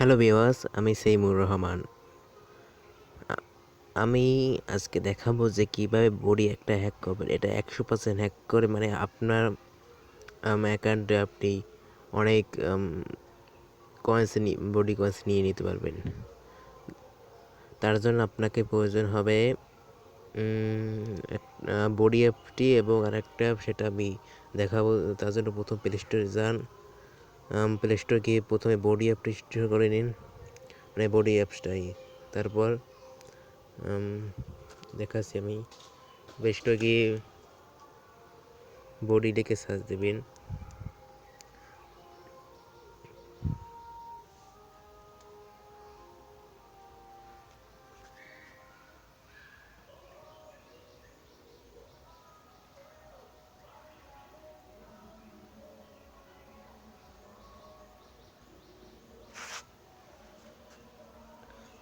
Hello ভিওয়াস আমি সেইমুর রহমান। আমি আজকে দেখাবো যে কীভাবে বডি একটা হ্যাক করবেন। এটা একশো পার্সেন্ট হ্যাক করে মানে আপনার অ্যাকাউন্টে আপনি অনেক কয়েন্স বডি কয়েন্স নিয়ে নিতে পারবেন। তার জন্য আপনাকে প্রয়োজন হবে বডি অ্যাপটি এবং আরেকটা অ্যাপ সেটা আমি দেখাবো। তার জন্য প্রথম প্লে স্টোরে যান। প্লে স্টোর গিয়ে প্রথমে বডি অ্যাপটি ইনস্টল করে নিন। মানে বডি অ্যাপসটাই তারপর দেখাচ্ছি আমি। প্লে স্টোর গিয়ে বডি লিখে সার্চ দেবেন।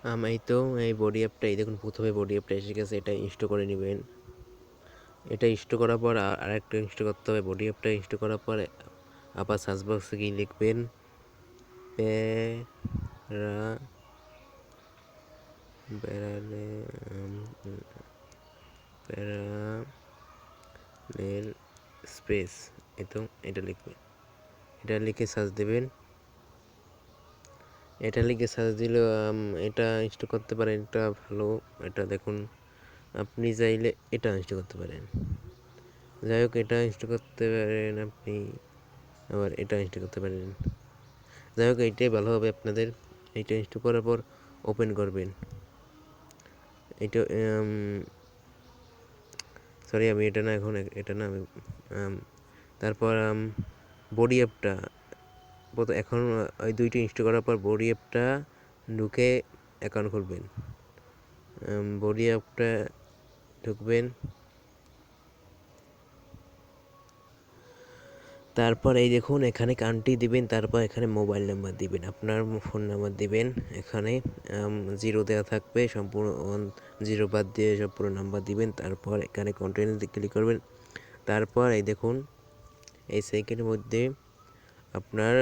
এই তো, এই বডি অ্যাপটা এই দেখুন, প্রথমে বডি অ্যাপটা এসে গেছে, এটা ইনস্টল করে নেবেন। এটা ইনস্টল করার পর আর- একটা ইনস্টল করতে হবে। বডি অ্যাপটা ইনস্টল করার পরে আবার সার্চ বক্সে গিয়ে লিখবেন, প্যারা, প্যারালে প্যারালেল স্পেস এই তো, এটা লিখবেন। এটা লিখে সার্চ দেবেন। এটা লিখে সার্চ দিলে এটা ইনস্টল করতে পারেন, এটা ভালো। এটা দেখুন, আপনি চাইলে এটা ইনস্টল করতে পারেন। যাই হোক, এটা ইনস্টল করতে পারেন আপনি, আবার এটা ইনস্টল করতে পারেন। যাই হোক, এইটাই ভালো হবে আপনাদের। এইটা ইনস্টল করার পর ওপেন করবেন। এটা সরি আমি এটা না এখন, এটা না আমি তারপর বডি অ্যাপটা এখন ওই দুইটা ইনস্টল করার পর বডি অ্যাপটা ঢুকে অ্যাকাউন্ট খুলবেন। বডি অ্যাপটা ঢুকবেন। তারপর এই দেখুন, এখানে কান্ট্রি দিবেন, তারপর এখানে মোবাইল নাম্বার দিবেন। আপনার ফোন নাম্বার দিবেন, এখানে জিরো দেওয়া থাকবে, সম্পূর্ণ জিরো বাদ দিয়ে সব পুরো নাম্বার দিবেন, তারপর এখানে কন্টিনিউ ক্লিক করবেন। তারপর এই দেখুন, এই সেকেন্ডের মধ্যে আপনার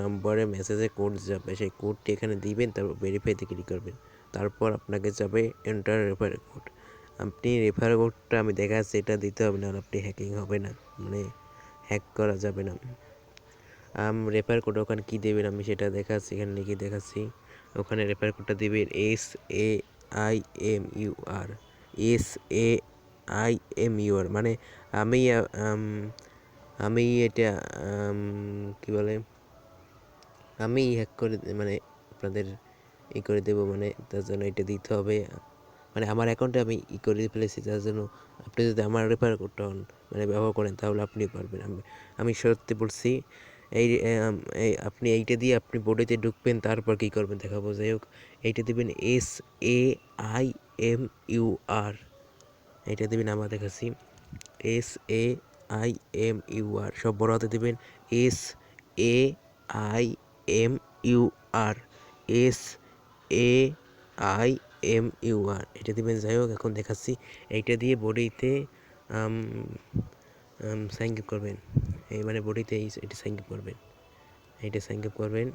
নাম্বারে মেসেজে কোড যাবে, সেই কোডটি এখানে দিবেন, তারপর ভেরিফাইতে ক্লিক করবেন। তারপর আপনাকে যাবে এন্টার রেফার কোড আপনি রেফার কোডটা আমি দেখাচ্ছি, এটা দিতে হবে না আপনি হ্যাকিং হবে না মানে হ্যাক করা যাবে না। আম রেফার কোড ওখানে কী দেবেন আমি সেটা দেখাচ্ছি, এখানে লিখে দেখাচ্ছি। ওখানে রেফার কোডটা দিবেন S A I M U R S A I M U R মানে আমি আমি এটা কি বলে? আমি হ্যাক করে মানে আপনাদের ই করে দেবো মানে তার জন্য এটা দিতে হবে। মানে আমার অ্যাকাউন্টে আমি ই করে ফেলেছি তার জন্য আপনি যদি আমার রেফার কোডটা on মানে ব্যবহার করেন, তাহলে আপনিও পারবেন। আমি আমি সত্যি বলছি, এই আপনি এইটা দিয়ে আপনি বোর্ডেতে ঢুকবেন, তারপর কী করবেন দেখাবো। যাই হোক, এইটা দেবেন S A I M U R এইটা দেবেন, আমার দেখাচ্ছি। S A I M U R সব বড় হাতে দেবেন। S A I M U R S A I M U R এটা দিবেন যাই হোক এখন দেখাচ্ছি। এইটা দিয়ে বডিতে সাইন আপ করবেন। এই মানে বডিতে এই এটা সাইন আপ করবেন। এইটা সাইন আপ করবেন।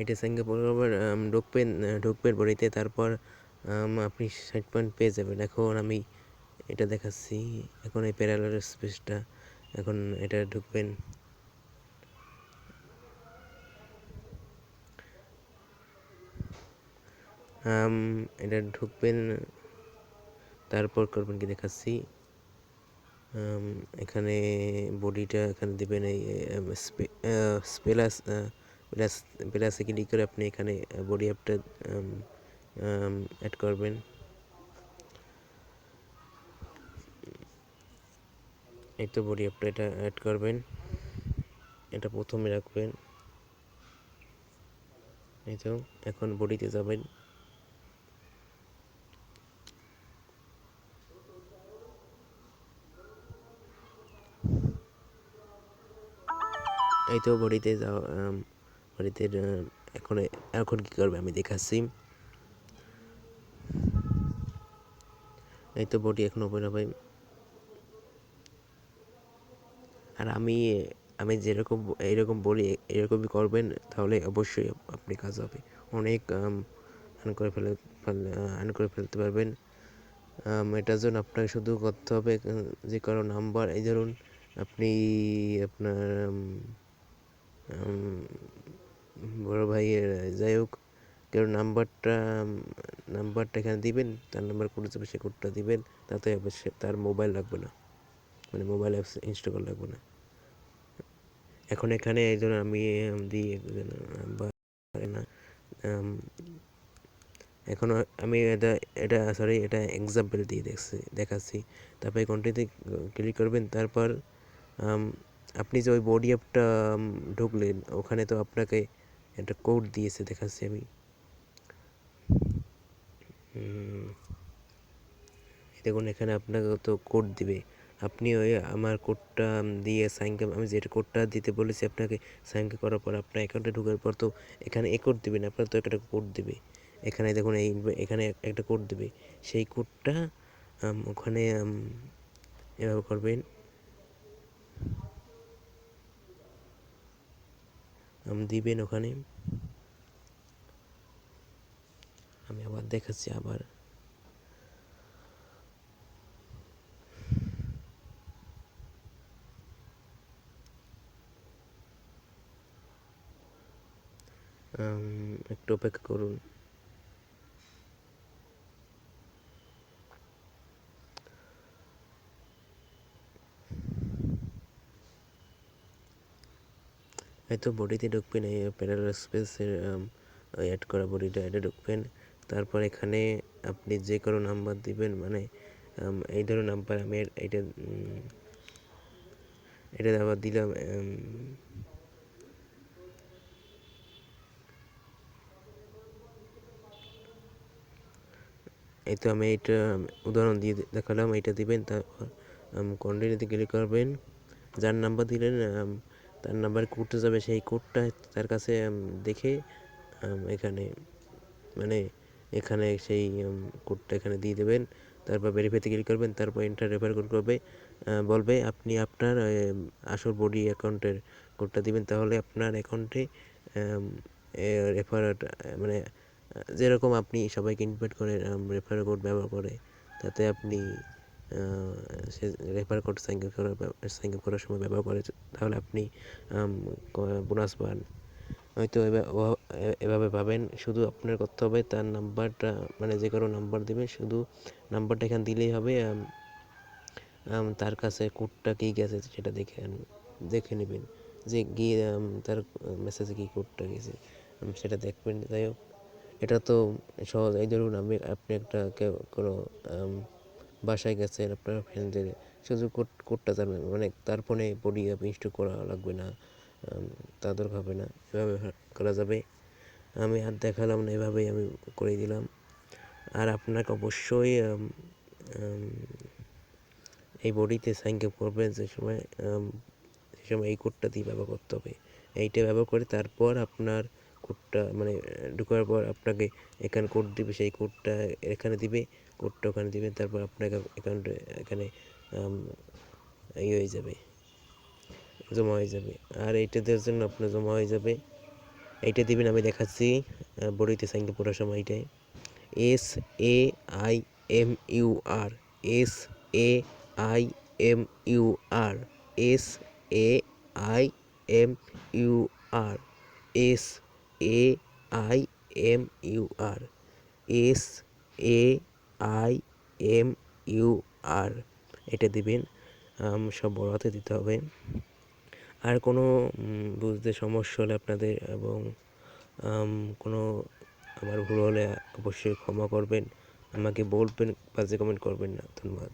এটা সাইন আপ করার আম, ঢুকবেন ঢুকবেন বডিতে। তারপর আপনি ষাট পয়েন্ট পেয়ে যাবেন। এখন আমি এটা দেখাচ্ছি। এখন এই প্যারালাল স্পেসটা এখন এটা ঢুকবেন। এটা ঢুকবেন, তারপর করবেন কি দেখাচ্ছি। এখানে বডিটা এখানে দেবেন এই স্পেলাস প্লাস প্লাসে ক্লিক করে আপনি এখানে বডি অ্যাপটা অ্যাড করবেন। এই তো বডি অ্যাপটা এটা অ্যাড করবেন। এটা প্রথমে রাখবেন। এই তো এখন বডিতে যাবেন। এই তো বডিতে যাও আম, বডিতে এখন এখন কি করবে আমি দেখাচ্ছি। এই তো বডি এখন ওপেন হবে। আর আমি আমি যেরকম এইরকম বলি, এরকমই করবেন, তাহলে অবশ্যই আপনি কাজ হবে। অনেক আর্ন করে ফেলে আর্ন করে ফেলতে পারবেন। এটার জন্য আপনাকে শুধু করতে হবে, যে কারও নাম্বার, এই ধরুন আপনি আপনার বড় ভাইয়ের, যাই হোক, কেউ নাম্বারটা নাম্বারটা এখানে দিবেন, তার নাম্বার কোড যাবে সে কোডটা দিবেন, তাতে তার মোবাইল লাগবে না। মানে মোবাইল অ্যাপস ইনস্টল করা লাগবে না। এখন এখানে এই জন্য আমি দিই না এখন আমি এটা এটা সরি এটা এক্সাম্পল দিয়ে দেখছি, দেখাচ্ছি। তারপরে কন্টিনিউতে ক্লিক করবেন, তারপর আপনি যে ওই বডি অ্যাপটা ঢুকলেন, ওখানে তো আপনাকে একটা কোড দিয়েছে, দেখাচ্ছি আমি। দেখুন, এখানে আপনাকে তো কোড দিবে। আপনি ওই আমার কোডটা দিয়ে সাইনকে আমি যেটা কোডটা দিতে বলেছি আপনাকে সাইনকে করার পর আপনার অ্যাকাউন্টে ঢোকার পর তো এখানে এ কোড দিবেন, আপনার তো একটা কোড দেবে। এখানে দেখুন এই এখানে একটা কোড দেবে। সেই কোডটা ওখানে এভাবে করবেন। দিবেন ওখানে। আমি আবার দেখাচ্ছি আবার। একটু অপেক্ষা করুন। হয়তো বডিতে ঢুকবেন, এই প্যারালাল স্পেসের অ্যাড করা বডিটা এটা ঢুকবেন। তারপর এখানে আপনি যে কোনো নাম্বার দিবেন মানে এই ধরো নাম্বার আমি এটা এটা আবার দিলাম এই তো আমি এটা উদাহরণ দিয়ে দেখালাম এটা দিবেন, তারপর কন্টিনিউতে ক্লিক করবেন। যার নাম্বার দিলেন তার নাম্বার কোডটা যাবে, সেই কোডটা তার কাছে দেখে এখানে মানে এখানে সেই কোডটা এখানে দিয়ে দেবেন। তারপর ভেরিফাইতে ক্লিক করবেন, তারপর এন্টার রেফার কোড করবে বলবে, আপনি আপনার আসল বডি অ্যাকাউন্টের কোডটা দিবেন। তাহলে আপনার অ্যাকাউন্টে রেফার মানে যেরকম আপনি সবাইকে ইনভাইট করে রেফার কোড ব্যবহার করে, তাতে আপনি সে রেফার কোড সাইন করার সাইন করার সময় ব্যবহার করে, তাহলে আপনি বোনাস পান। হয়তো এভাবে পাবেন, শুধু আপনার করতে হবে, তার নাম্বারটা মানে যে কোনো নাম্বার দেবে শুধু নাম্বারটা এখানে দিলেই হবে তার কাছে কোডটা কী গেছে সেটা দেখে দেখে নেবেন। যে গিয়ে তার মেসেজে কী কোডটা গেছে সেটা দেখবেন, যাই হোক। এটা তো সহজ। এই ধরুন আমি, আপনি একটা কোনো বাসায় গেছেন, আপনার ফ্রেন্ডদের শুধু কোড কোডটা জানবেন। মানে তার ফোনে বডি অ্যাপ ইনস্টল করা লাগবে না তা দরকার হবে না। এভাবে করা যাবে। আমি আর দেখালাম না, এভাবেই আমি করে দিলাম। আর আপনাকে অবশ্যই এই বডিতে সাইন আপ করবেন যে সময় সে সময় এই কোডটা দিয়ে ব্যবহার করতে হবে। এইটা ব্যবহার করে তারপর আপনার কোডটা মানে ঢোকার পর আপনাকে এখানে কোড দিবে, সেই কোডটা এখানে দিবে কোডটা ওখানে দিবেন তারপর আপনাকে অ্যাকাউন্টে এখানে ইয়ে হয়ে যাবে, জমা হয়ে যাবে। আর এইটা দেওয়ার জন্য আপনার জমা হয়ে যাবে। এইটা দিবেন, আমি দেখাচ্ছি বড়িতে সাইনকে পড়ার সময় এইটাই। S A I M U R S A I M U R S A I M U R S A I M U R S A I M U R এটা দিবেন সব বড় হাতে দিতে হবে। আর কোনো বুঝতে সমস্যা হলে আপনাদের এবং কোনো আমার ভুল হলে অবশ্যই ক্ষমা করবেন। আমাকে বলবেন বাজে কমেন্ট করবেন না। ধন্যবাদ।